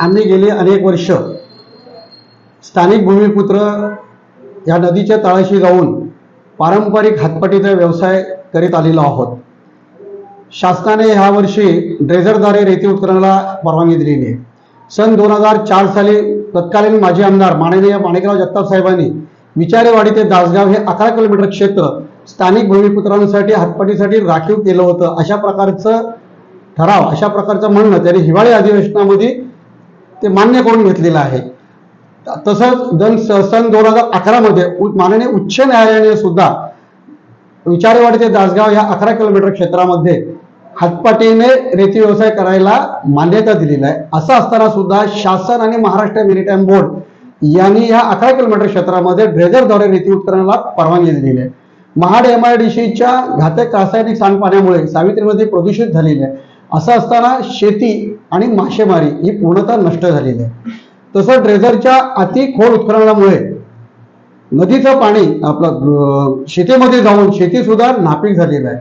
आम्ही गेली अनेक वर्ष. स्थानिक भूमिपुत्र या नदीच्या तळाशी जाऊन पारंपरिक हातपटीचा व्यवसाय करीत आलेलो आहोत. शासनाने ह्या वर्षी ड्रेझरद्वारे रेती उत्खननाला परवानगी दिलेली आहे. सन दोन हजार चार साली तत्कालीन माजी आमदार माननीय माणिकराव जगताप साहेबांनी विचारेवाडी ते दासगाव हे अकरा किलोमीटर क्षेत्र स्थानिक भूमिपुत्रांसाठी हातपटीसाठी राखीव केलं होतं. अशा प्रकारचं ठराव अशा प्रकारचं म्हणणं त्यांनी हिवाळी अधिवेशनामध्ये ते मान्य करून घेतलेलं आहे. तसंच दन सन दोन हजार अकरामध्ये माननीय उच्च न्यायालयाने सुद्धा विचारेवाडी ते दासगाव या अकरा किलोमीटर क्षेत्रामध्ये हातपाटीने रेती व्यवसाय करायला मान्यता दिलेली आहे. असं असताना सुद्धा शासन आणि महाराष्ट्र मेरिटाईम बोर्ड यांनी या अकरा किलोमीटर क्षेत्रामध्ये ड्रेजरद्वारे रेती उत्खननाला परवानगी दिलेली आहे. महाड एम आय डी सीच्या घातक रासायनिक सांडपाण्यामुळे सावित्रीमध्ये प्रदूषित झालेली आहे. असं असताना शेती आणि मासेमारी ही पूर्णतः नष्ट झालेली आहे. तसं ड्रेझरच्या अति खोल उत्खननामुळे नदीचं पाणी आपलं शेतीमध्ये जाऊन शेती सुद्धा नापीक झालेलं आहे.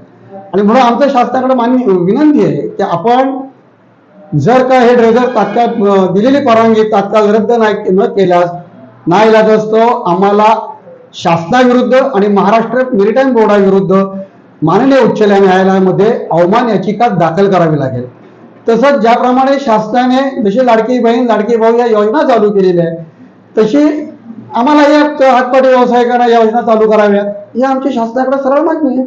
आणि म्हणून आमच्या शासनाकडे मान्य विनंती आहे की आपण जर का हे ड्रेझर तात्काळ दिलेली परवानगी तात्काळ रद्द नाही न केल्यास नाईलाज असतो आम्हाला शासनाविरुद्ध आणि महाराष्ट्र मेरिटाईम बोर्डाविरुद्ध माननीय उच्च न्यायालयामध्ये अवमान याचिका दाखल करावी लागेल. तसंच ज्याप्रमाणे शासनाने जशी लाडकी बहीण लाडकी भाऊ या योजना चालू केलेल्या आहे तशी आम्हाला या हातपाटी व्यवसायिकांना या योजना चालू कराव्यात ही आमची शासनाकडे सरळ मागणी आहे.